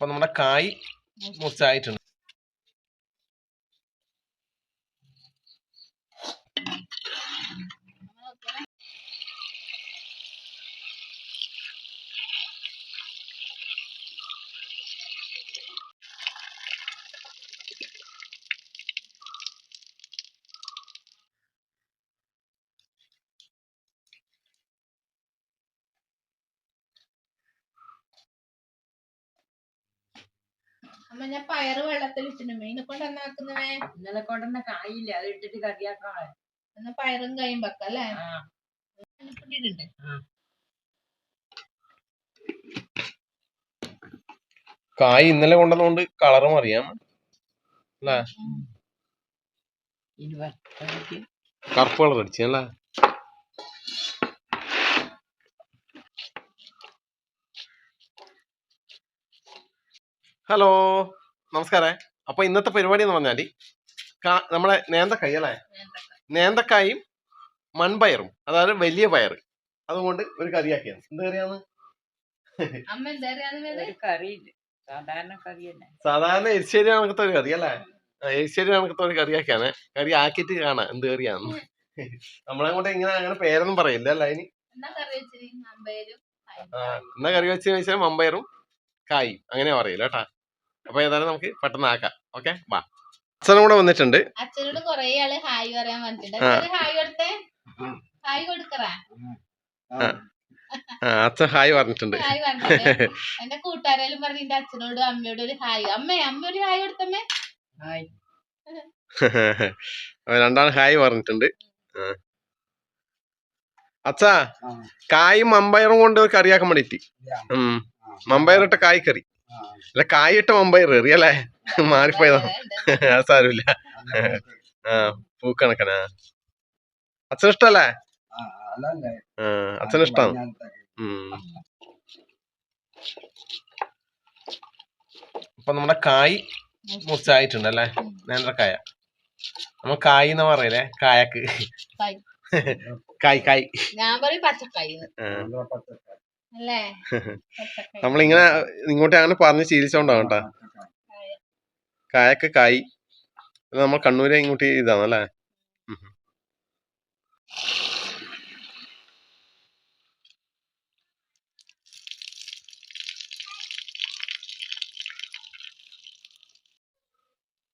അപ്പൊ നമ്മുടെ കായ് മുറിച്ചായിട്ടുണ്ട്. ഞാൻ പയറ് വെള്ളത്തിൽ ഇട്ടിന് മീനെ കൊണ്ട് എന്നാക്കുന്നവേ ഇന്നലെ കൊണ്ടുവന്ന കായില്ല. അത് ഇട്ടിട്ട് കറിയാക്കാളെ എന്നാ പയറും കൈയും വെക്കല്ലേ ഇട്ടിട്ടുണ്ട്. കായ് ഇന്നലെ കൊണ്ടുവന്നുകൊണ്ട് കളറ് അറിയാം. അല്ലേ? കറുപ്പ് കളർ അടിച്ചല്ലേ ഹലോ? നമസ്കാരം. അപ്പൊ ഇന്നത്തെ പരിപാടി എന്ന് പറഞ്ഞാൽ നമ്മളെ നേന്തക്കായി അല്ലേ? നേന്തക്കായും മൺപയറും. അതായത് വലിയ പയർ അതുകൊണ്ട് ഒരു കറിയാക്കിയാണ്. എന്ത് കറിയാണ്? സാധാരണ എരിശ്ശേരി കണക്കത്തെ ഒരു കറി അല്ലേ എരിശ്ശേരി കണക്കത്തെ ഒരു കറിയാക്കിയാണ്. കറി ആക്കിയിട്ട് കാണാം എന്ത് കറിയാന്ന്. നമ്മളെ കൊണ്ട് ഇങ്ങനെ അങ്ങനെ പേരൊന്നും പറയില്ല അല്ല അതിന് എന്നാ കറി വെച്ചാൽ മമ്പയറും കായും. അങ്ങനെ പറയില്ല കേട്ടാ. അപ്പൊ ഏതായാലും നമുക്ക് പെട്ടെന്ന് ആക്കാം. ഓക്കെ? വാ. അച്ഛനും കൂടെ വന്നിട്ടുണ്ട്. അച്ഛനോട് കൊറേ ആൾ ഹായ് പറയാൻ വന്നിട്ടുണ്ട്. ഹായ് കൊടുത്തേ? ഹായ് കൊടുക്കറാ? അച്ഛൻ ഹായ് പറഞ്ഞിട്ടുണ്ട്. ഹായ് പറഞ്ഞേ എന്റെ കൂട്ടുകാരെല്ലാം പറഞ്ഞു എന്റെ അച്ഛനോടും അമ്മയോടും ഒരു ഹായ്. അമ്മേ അമ്മ ഒരു ഹായ് കൊടുത്തമ്മേ. ഹായ്. രണ്ടാളും ഹായ് പറഞ്ഞിട്ടുണ്ട്. അച്ഛ കായും മമ്പയറും കൊണ്ട് കറിയാക്കാൻ വേണ്ടിട്ട് ഉം. മമ്പയറിട്ട കായ് കറി അല്ല കായിട്ട മമ്പയർ അല്ലേ? മാറിപ്പോയതാ. ആ സാരമില്ല. ആ പൂക്കണക്കനാ. അച്ഛൻ ഇഷ്ടല്ലേ? അച്ഛൻ ഇഷ്ടം. അപ്പൊ നമ്മുടെ കായ് മുറിച്ചായിട്ടുണ്ട് അല്ലേ നേന്ത്രക്കായ. നമ്മ കായ് എന്ന് പറയലേ? കായക്ക്. കായ്. കായ് ഞാൻ പറയും പച്ചക്കായ് നമ്മളിങ്ങനെ ഇങ്ങോട്ട് അങ്ങനെ പറഞ്ഞ് ശീലിച്ചോണ്ടാവും കേട്ടാ. കായൊക്കെ കായ്. നമ്മൾ കണ്ണൂരെ ഇങ്ങോട്ട് ഇതാണ് അല്ലേ? ഉം.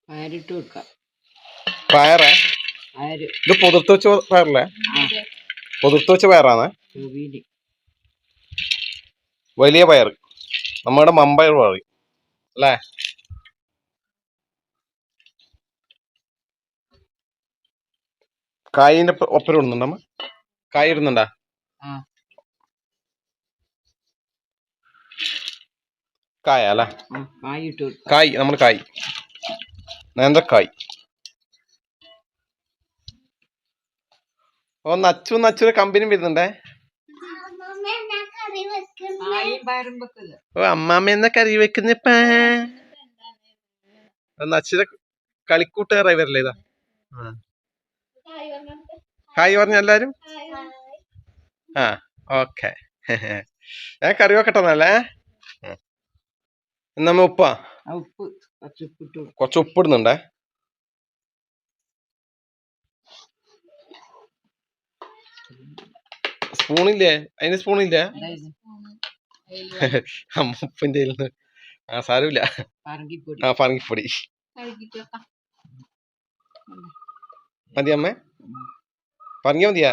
പയറിട്ട് വെക്കാം. പയറേ? ഇത് പൊതിർത്ത് വെച്ച പയറല്ലേ? പൊതിർത്ത് വെച്ച പയറാണ്? വലിയ പയർ നമ്മുടെ മമ്പയർ പറയും അല്ലേ? കായിന്റെ ഒപ്പ- ഒപ്പരം ഇടുന്നുണ്ടമ്മ കായ ഇടുന്നുണ്ടാ. കായ അല്ലേ? കായ് നമ്മൾ കായ്. നേന്ത്രക്കായ് ഓ നച്ചു നച്ചൊരു കമ്പനി വരുന്നുണ്ടേ കായും പയറും വെക്കില്ല ഓ അമ്മാമ്മ എന്ന കറി വെക്കുന്നിപ്പ നച്ചിന്റെ കളിക്കൂട്ടുകാരായി വരല്ലേ ഇതാ? ഹായ് പറഞ്ഞേ എല്ലാരും? ആ ഓക്കെ ഞാൻ കറി വെക്കട്ടെ എന്നല്ലേ നമ്മ ഉപ്പ? കുറച്ച് ഉപ്പിട്ട് കൊടുക്കാം. കുറച്ച് ഉപ്പ് ഇടുന്നുണ്ടേ? സ്പൂണില്ലേ? അതിന് സ്പൂണില്ലേ? അതായത് കയ്യിൽ ആ സാരമില്ല. ആ പറങ്കിപ്പൊടി. മതി അമ്മേ. പറഞ്ഞാ മതിയാ?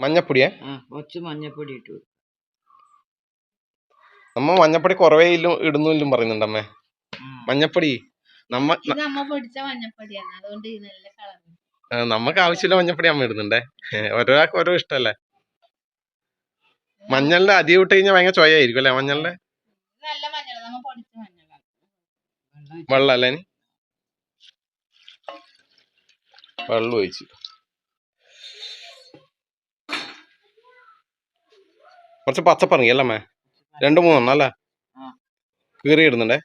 മഞ്ഞപ്പൊടിയാ? കുറച്ച് മഞ്ഞപ്പൊടി ഇട്ടു നമ്മ മഞ്ഞപ്പൊടി കുറവേ ഇല്ലും ഇടുന്നില്ലും പറയുന്നുണ്ട് അമ്മേ. മഞ്ഞപ്പൊടി. നമ്മ പൊടിച്ച മഞ്ഞപ്പൊടിയാണ്. അതുകൊണ്ട് നല്ല കളർ നമുക്ക് ആവശ്യമില്ല മഞ്ഞപ്പൊടി അമ്മ ഇടുന്നുണ്ടേ. ഓരോരാൾക്ക് ഓരോ ഇഷ്ടല്ലേ? മഞ്ഞളിന്റെ അതി ഇട്ട് കഴിഞ്ഞാൽ ഭയങ്കര ചൊയായിരിക്കും അല്ലേ മഞ്ഞളിന്റെ? പൊടിച്ച വെള്ളം ഒഴിച്ച്. കുറച്ച് പച്ചപ്പറങ്ങി അല്ലേ അമ്മേ? രണ്ട് മൂന്നെണ്ണം അല്ലേ. കീറി ഇടുന്നുണ്ടേ?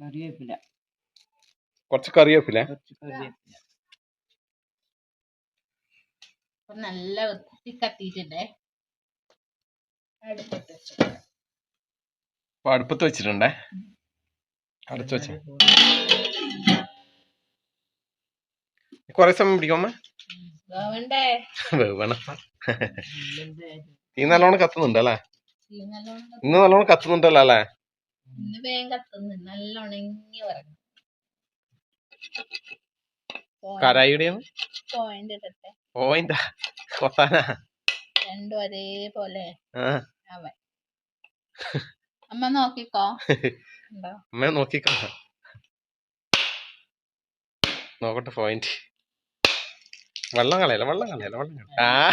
കറിവേപ്പില. കുറച്ച് കറി വെക്കില്ലേ കുറച്ച് കറിവേപ്പില. അപ്പൊ നല്ല വൃത്തി കത്തിയിട്ടുണ്ടേ. അടുപ്പത്ത് വെച്ചു അപ്പൊ അടുപ്പത്ത് വെച്ചിട്ടുണ്ടേ? അടച്ചു വെച്ച. കൊറേ സമയം പിടിക്കും വേവണ്ടേ? വേണം ഈ നല്ലോണം കത്തുന്നുണ്ടല്ലല്ലേ തീ നല്ലോണം കത്തി- ഇന്ന് നല്ലോണം കത്തുന്നുണ്ടല്ലോ അല്ലേ? ഇന്ന് വേഗം കത്തുന്നു. നല്ല ഉണങ്ങി പറഞ്ഞു പോയിന്റ് ഇടട്ടെ. പോയിന്റാ? കൊത്താനാ രണ്ടും ഒരേപോലെ അവൻ അമ്മ നോക്കിക്കോ. അമ്മ നോക്കിക്കോ. നോക്കട്ടെ പോയിന്റ്. വെള്ളം കളയല വെള്ളം കളയല വെള്ളം കളയല ആ.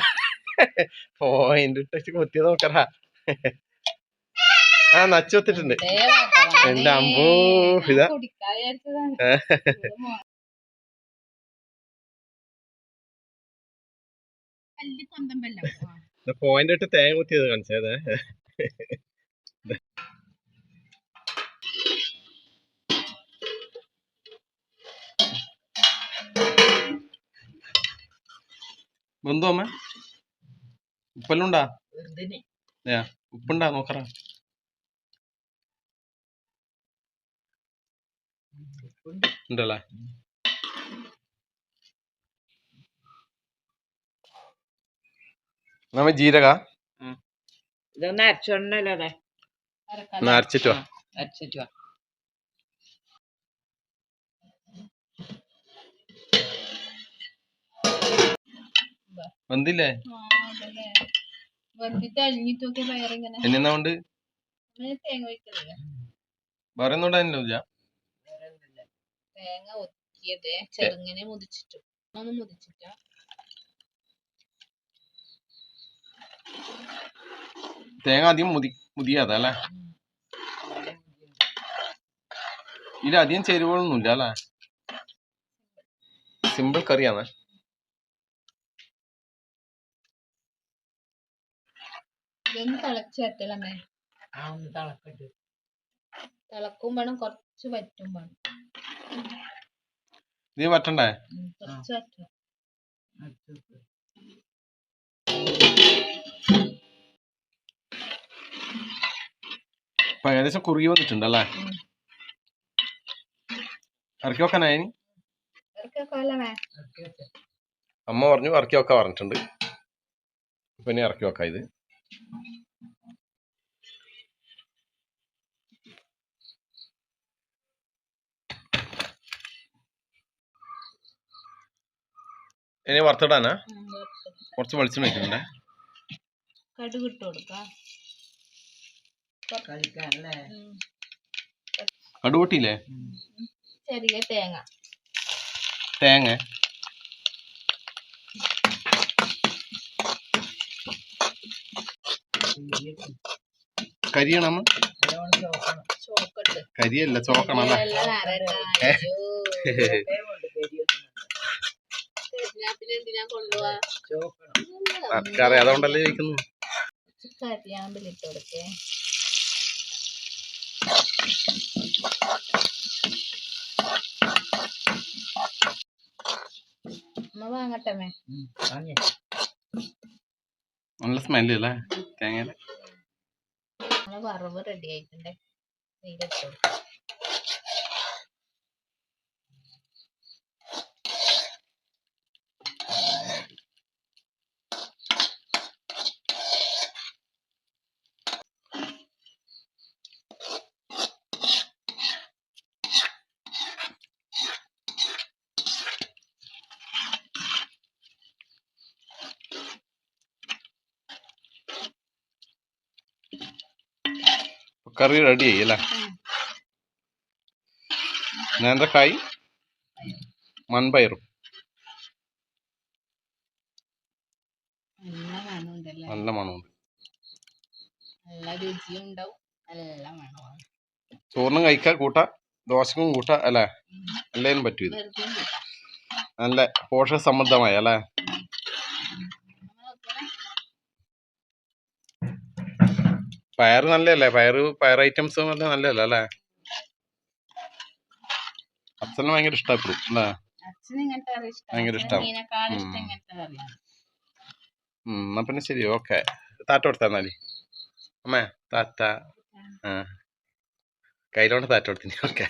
പോയിന്റ് ഇട്ടു കൊത്തി നോക്കടാ. ആ നച്ചു വത്തിട്ടുണ്ട്. എന്റെ അമ്മോ, ഇതാ. പോയിന്റ് ഇട്ട് തേങ്ങ കുത്തിയത് കാണിച്ചത് ബന്ധു അമ്മ ഉപ്പല്ലുണ്ടാ ഉപ്പുണ്ടാ നോക്കറ ഉണ്ടല്ലേ? നമ്മ ജീരക? ഇതൊന്ന് അരച്ചോണ്ടല്ലേ. അരച്ചിട്ടോ? അരച്ചിട്ട് വാ. വന്നില്ലേ തേങ്ങ അതല്ലേ. വെറുതെ അലിഞ്ഞിട്ട് നോക്കിയ പയറിങ്ങനെ എന്നെന്നാ കൊണ്ട് അങ്ങനെ തേങ്ങ വയ്ക്കലില്ല വേറെ ഒന്നും ഉണ്ടായില്ല തേങ്ങ ഒതുക്കിയത് ചെറുങ്ങനെ മുതിച്ചിട്ടു. ഒന്നും മുതിച്ചിട്ട തേങ്ങ അധികം മുതി മുതിയാതെ അല്ലെ ഇതിൽ അധികം ചേരുവകളൊന്നുമില്ല അല്ലേ? സിമ്പിൾ കറിയാണ്. ഇതൊന്ന് തിളച്ച് തിളക്കും വേണം കുറച്ച് വറ്റും വേണം. ഇത് വറ്റണ്ടേ ഏകദേശം കുറുകി വന്നിട്ടുണ്ട് അല്ലേ ഇറക്കി വെക്കാനായി അമ്മ പറഞ്ഞു ഇറക്കി വെക്കാൻ പറഞ്ഞിട്ടുണ്ട്. ഇനി ഇറക്കി വെക്കാം ഇത്. ഇനി വറുത്തിടാനാ? കുറച്ച് വെളിച്ചം വെച്ചിട്ടുണ്ടേ കടുക് ഇട്ട് കൊടുക്കാം. ഉം. കടുകൂട്ടിയില്ലേ ചെറിയ തേങ്ങ. തേങ്ങ. കരിയണം. കരിയല്ല ചോക്കണം അല്ലേ എല്ലാം നാരങ്ങ. അയ്യോ. കൊണ്ട് കരിയൊന്നും ഞാൻ പിന്നെ എന്തിനാ കൊണ്ടുപോവാ ചോക്കണം ആർക്കറിയാം അതുകൊണ്ടല്ലേ ചോദിക്കുന്നു? കരിയാമ്പിലിട്ട് കൊടുക്കേ നല്ല അല്ലേ തേങ്ങയുടെ നമ്മളെ വറവ് റെഡി ആയിട്ടുണ്ടേ കറി റെഡി ആയി അല്ലേ? നേന്ത്രക്കായി മൺപയറും. നല്ല മണമുണ്ട്. ചോറിനും കഴിക്കാം കൂട്ട. ദോശക്കും കൂട്ട അല്ലേ? എല്ലാതിനും പറ്റും ഇത് നല്ല പോഷക സമൃദ്ധമായ അല്ലേ അമ്മ നോക്കണേ. പയറ് നല്ലതല്ലേ? പയർ പയർ ഐറ്റംസ് നല്ല നല്ലതല്ല അല്ലേ? അച്ഛനെ ഭയങ്കര ഇഷ്ടപ്പെടും അല്ലേ? ഭയങ്കര ഇഷ്ടം. എന്നാ പിന്നെ ശരി ഓക്കെ. താറ്റ കൊടുത്താ എന്നാൽ അമ്മേ താറ്റ ആ. കയ്യിലോണ്ട് താറ്റ കൊടുത്തിന് ഓക്കെ.